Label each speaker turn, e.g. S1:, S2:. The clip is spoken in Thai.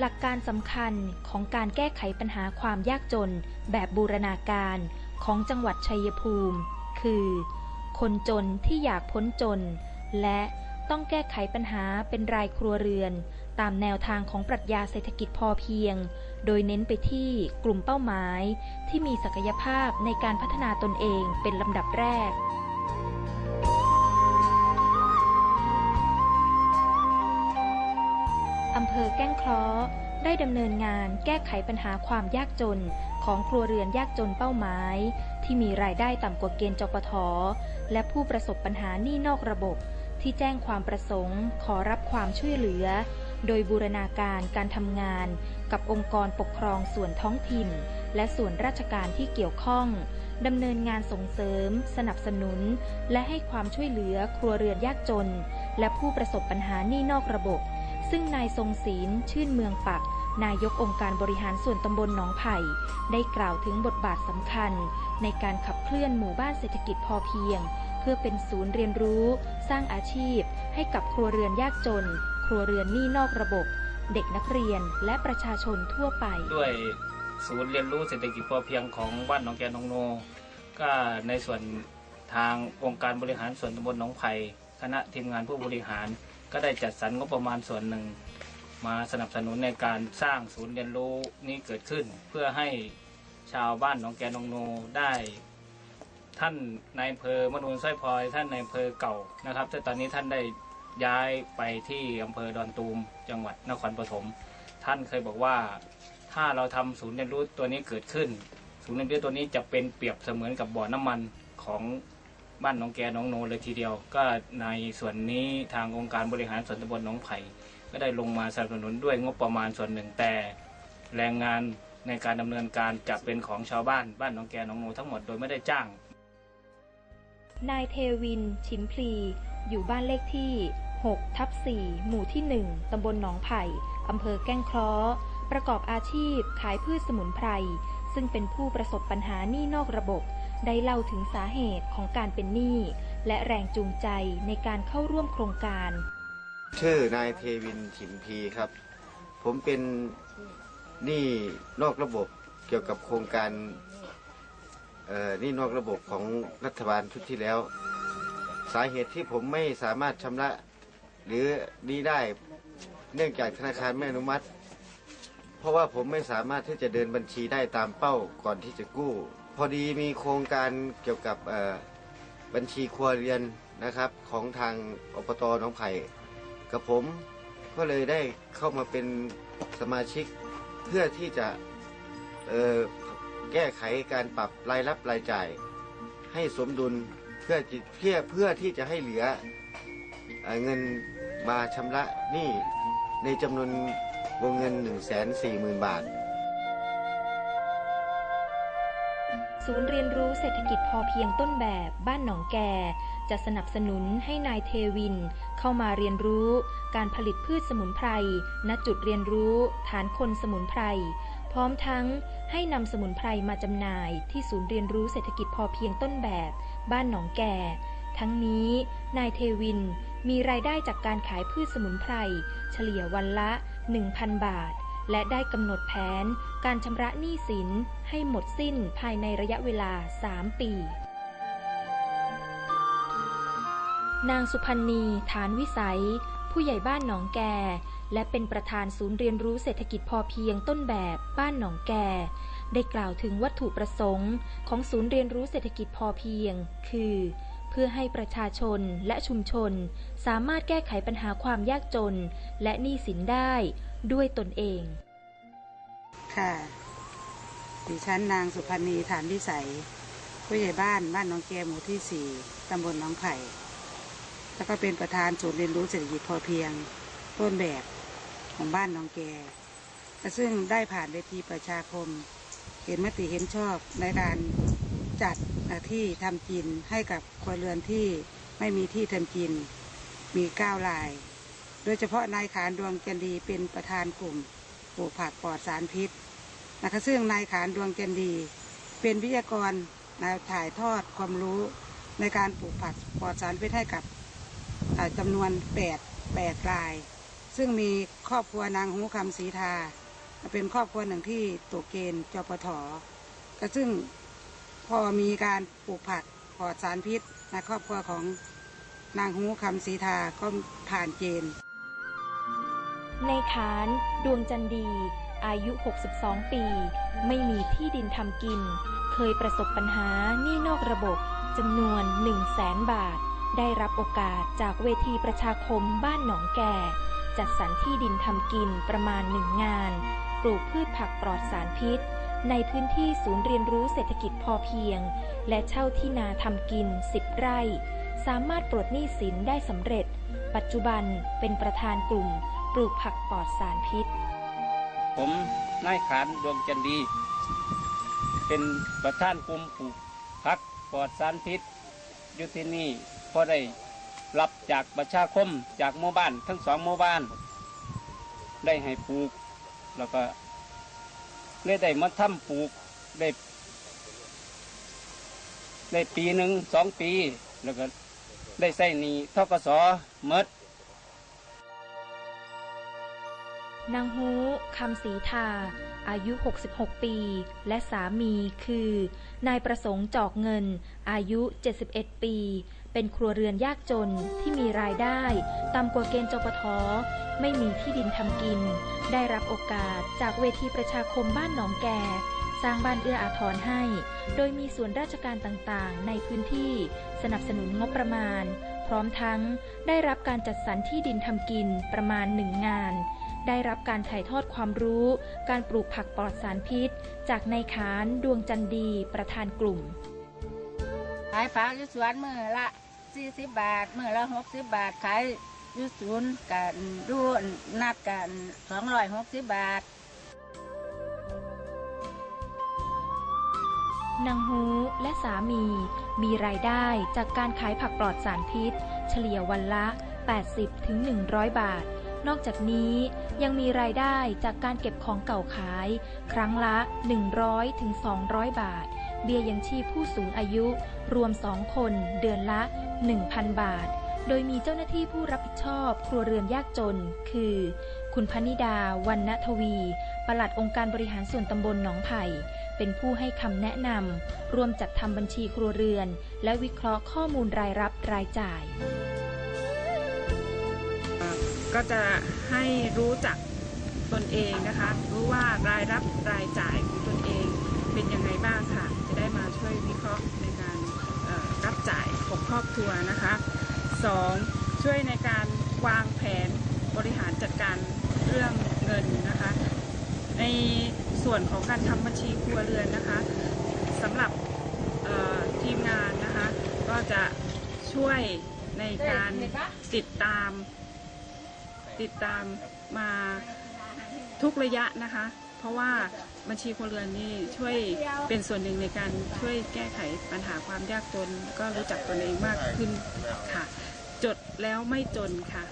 S1: หลักการสำคัญของการแก้ไขปัญหาความยากจน แบบบูรณาการของจังหวัดชัยภูมิ คือ คนจนที่อยากพ้นจน และต้องแก้ไขปัญหาเป็นรายครัวเรือน ตามแนวทางของปรัชญาเศรษฐกิจพอเพียง โดยเน้นไปที่กลุ่มเป้าหมาย ที่มีศักยภาพในการพัฒนาตนเองเป็นลำดับแรก อำเภอแก้งเคราะห์ได้ดำเนินงานแก้ไขปัญหาความยากจน ของครัวเรือนยากจนเป้าหมาย ที่มีรายได้ต่ำกว่าเกณฑ์จปทและผู้ประสบปัญหาหนี้นอกระบบ ที่แจ้งความประสงค์ ขอรับความช่วยเหลือ โดยบูรณาการการทำงาน กับองค์กรปกครองส่วนท้องถิ่น และส่วนราชการที่เกี่ยวข้องดำเนินงานส่งเสริม สนับสนุน และให้ความช่วยเหลือครัวเรือนยากจน และผู้ประสบปัญหาหนี้นอกระบบ ซึ่งนายทรงศีลชื่นเมืองปัก นายกองค์การบริหารส่วนตำบลหนองไผ่ ได้กล่าวถึงบทบาทสำคัญ ในการขับเคลื่อนหมู่บ้านเศรษฐกิจพอเพียง เพื่อเป็นศูนย์เรียนรู้ สร้างอาชีพ ให้กับครัวเรือนยากจน ครัวเรือนหนี้นอกระบบ เด็กนักเรียนและประชาชนทั่วไป
S2: ด้วยศูนย์เรียนรู้เศรษฐกิจพอเพียงของบ้านหนองแกนหนองโน ก็ในส่วนทางองค์การบริหารส่วนตำบลหนองไผ่คณะทีมงานผู้บริหาร ก็ได้จัดสรรงบประมาณส่วนหนึ่ง มาสนับสนุนในการสร้างศูนย์เรียนรู้นี้เกิดขึ้น เพื่อให้ชาวบ้านหนองแกนองโนได้ ท่านนายอำเภอมนูนสร้อยพลอย ท่านนายอำเภอเก่านะครับแต่ตอนนี้ท่านได้ย้ายไปที่อำเภอดอนตูมจังหวัดนครปฐมท่านเคยบอกว่าถ้าเราทำศูนย์เรียนรู้ตัวนี้เกิดขึ้น ศูนย์เรียนรู้ตัวนี้จะเป็นเปรียบเสมือนกับบ่อน้ำมันของ บ้านหนองแกหนองโนเลยทีเดียว ก็ในส่วนนี้ทางองค์การบริหารส่วนตำบลหนองไผ่ก็ได้ลงมาสนับสนุนด้วยงบประมาณส่วนหนึ่งแต่ แรงงานในการดำเนินการจะเป็นของชาวบ้านบ้านหนองแกหนองโนทั้งหมดโดยไม่ได้จ้าง
S1: นายเทวิน ชิมพลี อยู่บ้านเลขที่6ทับ4หมู่ที่ 1 ตำบลหนองไผ่อำเภอแก้งเคราะห์ประกอบอาชีพขายพืชสมุนไพร ซึ่งเป็นผู้ประสบปัญหาหนี้นอกระบบ ได้เล่าถึงสาเหตุของการเป็นหนี้และแรงจูงใจในการเข้าร่วมโครงการ
S3: ชื่อนายเทวินฉิมพีครับ ผมเป็นหนี้นอกระบบเกี่ยวกับโครงการหนี้นอกระบบของรัฐบาลชุดที่แล้ว สาเหตุที่ผมไม่สามารถชำระหรือนี้ได้เนื่องจากธนาคารไม่อนุมัติ เพราะว่าผมไม่สามารถที่จะเดินบัญชีได้ตามเป้าก่อนที่จะกู้ อดีมีโครงการเกี่ยวกับบัญชีครัวเรือนนะครับของทางอบตหนองไผ่กับผมก็เลยได้เข้ามาเป็นสมาชิกเพื่อที่จะแก้ไขการปรับรายรับรายจ่าย ให้สมดุลเพื่อเพื่อเพื่อที่จะให้เหลือเอเงินมาชำระหนี้ในจำนวนวงเงิน 1 4 0 0 0 0 บาท
S1: ศูนย์เรียนรู้เศรษฐกิจพอเพียงต้นแบบบ้านหนองแกจะสนับสนุนให้นายเทวิน เข้ามาเรียนรู้ การผลิตพืชสมุนไพร ณ จุดเรียนรู้ ฐานคนสมุนไพร พร้อมทั้งให้นำสมุนไพรมาจำหน่าย ที่ศูนย์เรียนรู้เศรษฐกิจพอเพียงต้นแบบ บ้านหนองแกทั้งนี้ นายเทวินมีรายได้จากการขายพืชสมุนไพร เฉลี่ยวันละ 1,000 บาท และได้กำหนดแผนการชำระหนี้สินให้หมดสิ้นภายในระยะเวลา 3 ปี นางสุพันธ์ีฐานวิสัย ผู้ใหญ่บ้านหนองแก และเป็นประธานศูนย์เรียนรู้เศรษฐกิจพอเพียงต้นแบบบ้านหนองแก ได้กล่าวถึงวัตถุประสงค์ ของศูนย์เรียนรู้เศรษฐกิจพอเพียง คือเพื่อให้ประชาชนและชุมชน สามารถแก้ไขปัญหาความยากจน และหนี้สินได้ ด้วยตนเอง
S4: ค่ะ ดิฉันนางสุพันธ์นีฐานวิสัย ผู้ใหญ่บ้านบ้านหนองแกหมู่ที่สี่ตำบลหนองไผ่ แล้วก็เป็นประธานศูนย์เรียนรู้เศรษฐกิจพอเพียง ต้นแบบของบ้านหนองแก ซึ่งได้ผ่านเวทีประชาคม เห็นมติเห็นชอบในการจัดที่ทำกินให้กับครัวเรือนที่ไม่มีที่ทำกิน มีเก้าลาย โดยเฉพาะนายขานดวงจันดีเป็นประธานกลุ่มปลูกผักปลอดสารพิษนะคะซึ่งนายขานดวงจันดี เป็นวิทยากรนะถ่ายทอดความรู้ในการปลูกผักปลอดสารพิษให้กับจำานวน 8 8ราย ซึ่งมีครอบครัวนางหูคำศรีทา เป็นครอบครัวหนึ่งที่ตกเกณฑ์จปทก็ซึ่งพอมีการปลูกผักปลอดสารพิษในครอบครัวของนางหูคำศรีทาก็ผ่านเกณฑ์
S1: ในขานดวงจันดี อายุ 62 ปี ไม่มีที่ดินทำกิน เคยประสบปัญหาหนี้นอกระบบจำนวน 1 0 0 0 0แสนบาท ได้รับโอกาสจากเวทีประชาคมบ้านหนองแก่ จัดสรรที่ดินทำกินประมาณหนึ่งงาน ปลูกพืชผักปลอดสารพิษ ในพื้นที่ศูนย์เรียนรู้เศรษฐกิจพอเพียง และเช่าที่นาทำกิน 10 ไร่ สามารถปลดหนี้สินได้สำเร็จ ปัจจุบันเป็นประธานกลุ่ม ปลูกผักปลอดสารพิษ
S5: ผมนายขานดวงจันดี เป็นประธานกลุ่มปลูกพักปลอดสารพิษอยู่ที่นี่พอได้รับจากประชาคมจากหมู่บ้านทั้งสองหมู่บ้าน ได้ให้ปลูก แล้วก็เลยได้มาทำปลูกได้ได้ปีหนึ่งสองปี แล้วก็ได้ใส่หนีทกสเมด
S1: นางฮูคำศรีทา อายุ 66 ปี และสามีคือ นายประสงค์จอกเงิน อายุ 71 ปี เป็นครัวเรือนยากจนที่มีรายได้ต่ำกว่าเกณฑ์จปทไม่มีที่ดินทำกิน ได้รับโอกาสจากเวทีประชาคมบ้านหนองแก่สร้างบ้านเอื้ออาทรให้ โดยมีส่วนราชการต่างๆ ในพื้นที่สนับสนุนงบประมาณ พร้อมทั้งได้รับการจัดสรรที่ดินทำกินประมาณหนึ่งงาน ได้รับการถ่ายทอดความรู้ การปลูกผักปลอดสารพิษ จากนายขานดวงจันดีประธานกลุ่ม
S6: ขายผักอยู่สวนมือละสี่สิบบาทมือละหกสิบบาท ขายอยู่ศูนย์กันดูนัดกันสองร้อยหกสิบบาท
S1: นางฮูและสามี มีรายได้จากการขายผักปลอดสารพิษ เฉลี่ยวันละ 80ถึง100 บาท นอกจากนี้ยังมีรายได้จากการเก็บของเก่าขาย ครั้งละ 100ถึง200 บาท เบี้ยยังชีพผู้สูงอายุ รวม2คนเดือนละ 1,000 บาท โดยมีเจ้าหน้าที่ผู้รับผิดชอบครัวเรือนยากจน คือ คุณพนิดาวันณทวีปลัดองค์การบริหารส่วนตำบลหนองไผ่เป็นผู้ให้คำแนะนำรวมจัดทำบัญชีครัวเรือน และวิเคราะห์ข้อมูลรายรับรายจ่าย
S7: ก็จะให้รู้จักตนเองนะคะ รู้ว่ารายรับรายจ่ายของตนเองเป็นยังไงบ้างค่ะ จะได้มาช่วยวิเคราะห์ในการรับจ่ายของครอบครัวนะคะสองช่วยในการวางแผนบริหารจัดการเรื่องเงินนะคะ ในส่วนของการทำบัญชีครัวเรือนนะคะสำหรับทีมงานนะคะ ก็จะช่วยในการติดตาม ติดตามมาทุกระยะนะคะ เพราะว่าบัญชีครัวเรือนนี่ช่วยเป็นส่วนหนึ่งในการช่วยแก้ไขปัญหาความยากจน ก็รู้จักตนเองมากขึ้นค่ะ จดแล้วไม่จนค่ะ